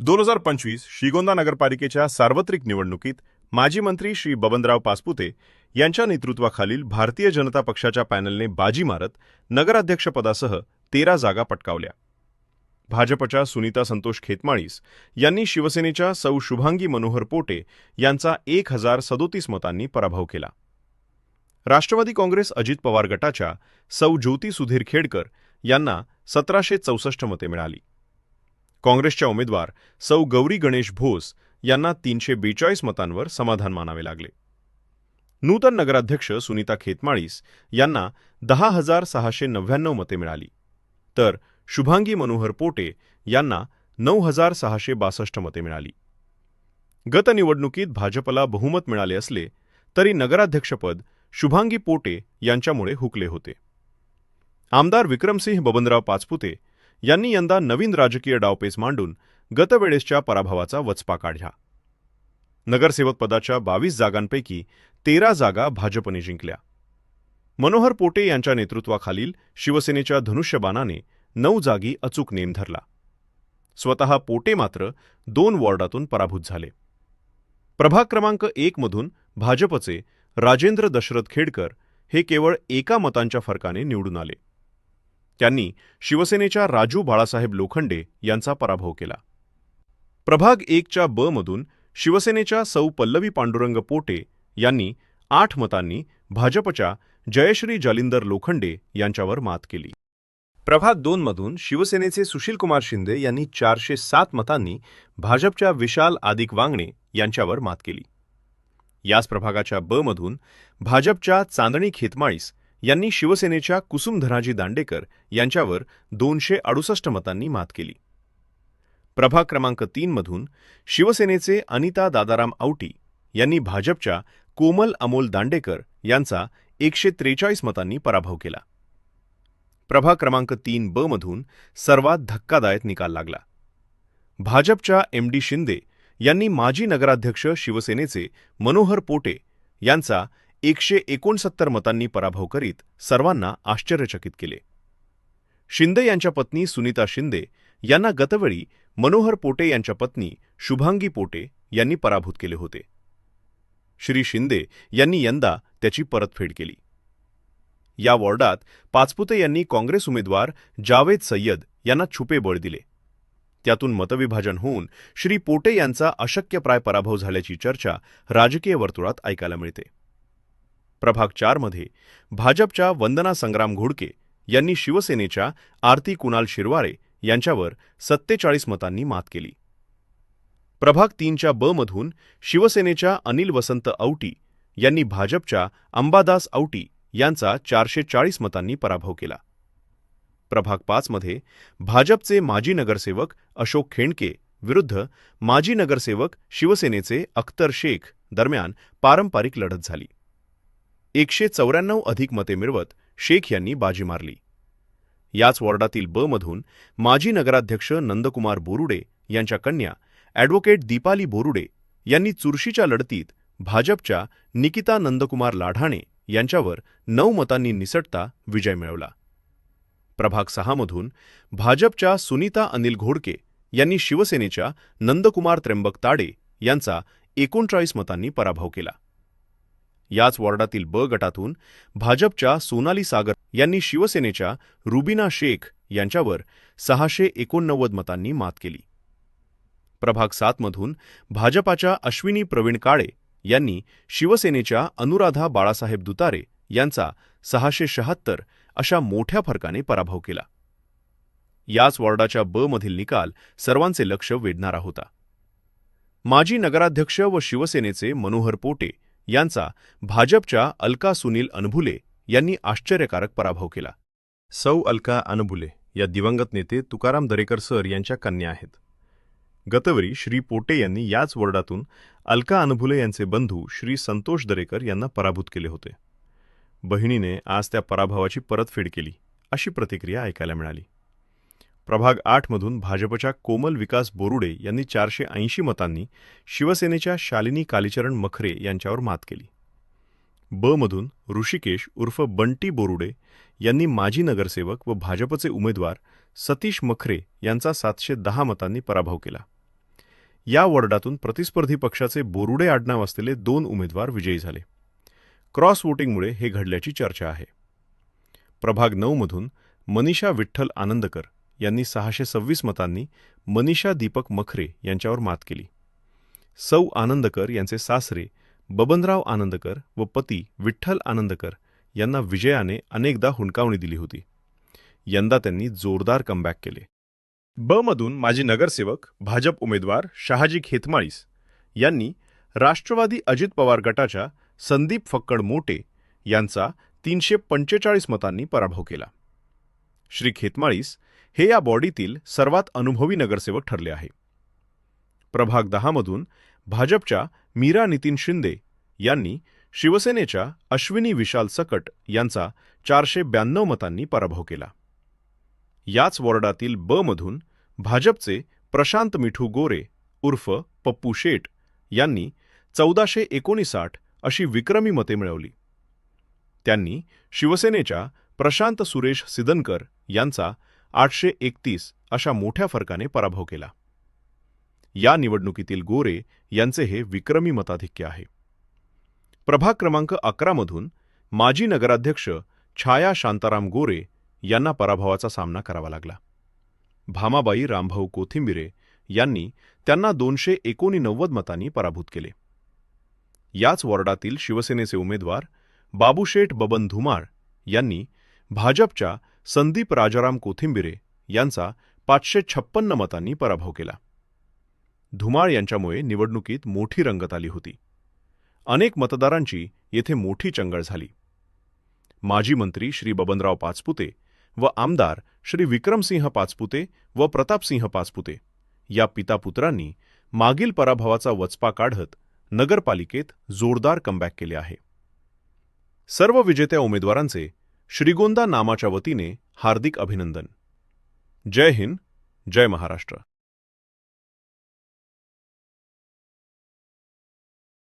दोन हजार पंचवीस श्रीगोंदा नगरपालिकेच्या सार्वत्रिक निवडणुकीत माजी मंत्री श्री बबनराव पासपुते यांच्या नेतृत्वाखालील भारतीय जनता पक्षाच्या पॅनलने बाजी मारत नगराध्यक्षपदासह तेरा जागा पटकावल्या. भाजपच्या सुनीता संतोष खेतमाळीस यांनी शिवसेनेच्या सौ शुभांगी मनोहर पोटे यांचा एक हजार सदोतीस मतांनी पराभव केला. राष्ट्रवादी काँग्रेस अजित पवार गटाच्या सौ ज्योती सुधीर खेडकर यांना सतराशे चौसष्ट मते मिळाली. काँग्रेसच्या उमेदवार सौ गौरी गणेश भोस यांना तीनशे बेचाळीस मतांवर समाधान मानावे लागले. नूतन नगराध्यक्ष सुनीता खेतमाळीस यांना दहा हजार सहाशे नव्याण्णव मते मिळाली. तर शुभांगी मनोहर पोटे यांना नऊ हजार सहाशे बासष्ट मते मिळाली. गत निवडणुकीत भाजपला बहुमत मिळाले असले तरी नगराध्यक्षपद शुभांगी पोटे यांच्यामुळे हुकले होते. आमदार विक्रमसिंह बबनराव पाचपुते यांनी यंदा नवीन राजकीय डावपेच मांडून गतवेळेसच्या पराभवाचा वचपा काढला. नगरसेवक पदाच्या बावीस जागांपैकी तेरा जागा भाजपने जिंकल्या. मनोहर पोटे यांच्या नेतृत्वाखालील शिवसेनेच्या धनुष्यबाणाने नऊ जागी अचूक नेम धरला. स्वतः पोटे मात्र दोन वॉर्डातून पराभूत झाले. प्रभाग क्रमांक एकमधून भाजपचे राजेंद्र दशरथ खेडकर हे केवळ एका मतांच्या फरकाने निवडून आले. त्यांनी शिवसेनेच्या राजू बाळासाहेब लोखंडे यांचा पराभव केला. प्रभाग एकच्या ब मधून शिवसेनेच्या सौ पल्लवी पांडुरंग पोटे यांनी आठ मतांनी भाजपच्या जयश्री जालिंदर लोखंडे यांच्यावर मात केली. प्रभाग दोन मधून शिवसेनेचे सुशीलकुमार शिंदे यांनी चारशे सात मतांनी भाजपच्या विशाल आदिक वांगणे यांच्यावर मात केली. याच प्रभागाच्या ब मधून भाजपच्या चांदणी खेतमाळीस यांनी शिवसेनेच्या कुसुमधनाजी दांडेकर यांच्यावर दोनशे अडुसष्ट मतांनी मात केली. प्रभाग क्रमांक तीनमधून शिवसेनेचे अनिता दादाराम आवटी यांनी भाजपच्या कोमल अमोल दांडेकर यांचा एकशे त्रेचाळीस मतांनी पराभव केला. प्रभाग क्रमांक तीन ब मधून सर्वात धक्कादायक निकाल लागला. भाजपच्या एम डी शिंदे यांनी माजी नगराध्यक्ष शिवसेनेचे मनोहर पोटे यांचा एकशे एकोणसत्तर मतांनी पराभव करीत सर्वांना आश्चर्यचकित केले. शिंदे यांच्या पत्नी सुनीता शिंदे यांना गतवेळी मनोहर पोटे यांच्या पत्नी शुभांगी पोटे यांनी पराभूत केले होते. श्री शिंदे यांनी यंदा त्याची परतफेड केली. या वॉर्डात पाचपुते यांनी काँग्रेस उमेदवार जावेद सय्यद यांना छुपे बळ दिले. त्यातून मतविभाजन होऊन श्री पोटे यांचा अशक्यप्राय पराभव झाल्याची चर्चा राजकीय वर्तुळात ऐकायला मिळते. प्रभाग चारमध्ये भाजपच्या वंदना संग्राम घोडके यांनी शिवसेनेच्या आरती कुणाल शिरवारे यांच्यावर सत्तेचाळीस मतांनी मात केली. प्रभाग तीनच्या ब मधून शिवसेनेच्या अनिल वसंत औटी यांनी भाजपच्या अंबादास औटी यांचा चारशे चाळीस मतांनी पराभव केला. प्रभाग पाचमध्ये भाजपचे माजी नगरसेवक अशोक खेणके विरुद्ध माजी नगरसेवक शिवसेनेचे अख्तर शेख दरम्यान पारंपरिक लढत झाली. एकशे चौऱ्याण्णव अधिक मते मिळवत शेख यांनी बाजी मारली. याच वॉर्डातील ब मधून माजी नगराध्यक्ष नंदकुमार बोरुडे यांच्या कन्या ॲडव्होकेट दीपाली बोरुडे यांनी चुरशीच्या लढतीत भाजपच्या निकिता नंदकुमार लाढाणे यांच्यावर नऊ मतांनी निसटता विजय मिळवला. प्रभाग सहामधून भाजपच्या सुनीता अनिल घोडके यांनी शिवसेनेच्या नंदकुमार त्र्यंबक ताडे यांचा एकोणचाळीस मतांनी पराभव केला. याच वॉर्डातील ब गटातून भाजपच्या सोनाली सागर यांनी शिवसेनेच्या रुबिना शेख यांच्यावर सहाशे एकोणनव्वद मतांनी मात केली. प्रभाग सातमधून भाजपाच्या अश्विनी प्रवीण काळे यांनी शिवसेनेच्या अनुराधा बाळासाहेब दुतारे यांचा सहाशे शहात्तर अशा मोठ्या फरकाने पराभव केला. याच वॉर्डाच्या ब मधील निकाल सर्वांचे लक्ष वेधणारा होता. माजी नगराध्यक्ष व शिवसेनेचे मनोहर पोटे यांचा भाजपच्या अलका सुनील अनभुले यांनी आश्चर्यकारक पराभव केला. सौ अलका अनभुले या दिवंगत नेते तुकाराम दरेकर सर यांच्या कन्या आहेत. गतवरी श्री पोटे यांनी याच वॉर्डातून अलका अनभुले यांचे बंधू श्री संतोष दरेकर यांना पराभूत केले होते. बहिणीने आज त्या पराभवाची परतफेड केली अशी प्रतिक्रिया ऐकायला मिळाली. प्रभाग आठमधून भाजपच्या कोमल विकास बोरुडे यांनी चारशे ऐंशी मतांनी शिवसेनेच्या शालिनी कालीचरण मखरे यांच्यावर मात केली. ब मधून ऋषिकेश उर्फ बंटी बोरुडे यांनी माजी नगरसेवक व भाजपचे उमेदवार सतीश मखरे यांचा सातशे दहा मतांनी पराभव केला. या वॉर्डातून प्रतिस्पर्धी पक्षाचे बोरुडे आडनाव असलेले दोन उमेदवार विजयी झाले. क्रॉस वोटिंगमुळे हे घडल्याची चर्चा आहे. प्रभाग नऊमधून मनीषा विठ्ठल आनंदकर यांनी सहाशे सव्वीस मतांनी मनीषा दीपक मखरे यांच्यावर मात केली. सौ आनंदकर यांचे सासरे बबनराव आनंदकर व पती विठ्ठल आनंदकर यांना विजयाने अनेकदा हुंडकावणी दिली होती. यंदा त्यांनी जोरदार कमबॅक केले. ब मधून माजी नगरसेवक भाजप उमेदवार शहाजी खेतमाळीस यांनी राष्ट्रवादी अजित पवार गटाच्या संदीप फक्कड मोटे यांचा तीनशे पंचेचाळीस मतांनी पराभव केला. श्री खेतमाळीस हे या बॉडीतील सर्वात अनुभवी नगरसेवक ठरले आहे. प्रभाग दहामधून भाजपच्या मीरा नितीन शिंदे यांनी शिवसेनेच्या अश्विनी विशाल सकट यांचा चारशे ब्याण्णव मतांनी पराभव केला. याच वॉर्डातील ब मधून भाजपचे प्रशांत मिठू गोरे उर्फ पप्पू शेट यांनी चौदाशे एकोणीसाठ अशी विक्रमी मते मिळवली. त्यांनी शिवसेनेच्या प्रशांत सुरेश सिदनकर यांचा आठशे एकतीस अशा मोठ्या फरकाने पराभव केला. या निवडणुकीतील गोरे यांचे हे विक्रमी मताधिक्य आहे. प्रभाग क्रमांक अकरामधून माजी नगराध्यक्ष छाया शांताराम गोरे यांना पराभवाचा सामना करावा लागला. भामाबाई रामभाऊ कोथिंबिरे यांनी त्यांना दोनशे एकोणनव्वद मतांनी पराभूत केले. याच वॉर्डातील शिवसेनेचे उमेदवार बाबूशेठ बबन धुमाळ यांनी भाजपच्या संदीप राजाराम कोथिंबिरे यांचा पाचशे छप्पन्न मतांनी पराभव केला. धुमाळ यांच्यामुळे निवडणुकीत मोठी रंगत आली होती. अनेक मतदारांची येथे मोठी चंगळ झाली. माजी मंत्री श्री बबनराव पाचपुते व आमदार श्री विक्रमसिंह पाचपुते व प्रतापसिंह पाचपुते या पितापुत्रांनी मागील पराभवाचा वचपा काढत नगरपालिकेत जोरदार कमबॅक केले आहे. सर्व विजेत्या उमेदवारांचे श्रीगोंदा नामाच्या वतीने हार्दिक अभिनंदन. जय हिंद जय महाराष्ट्र.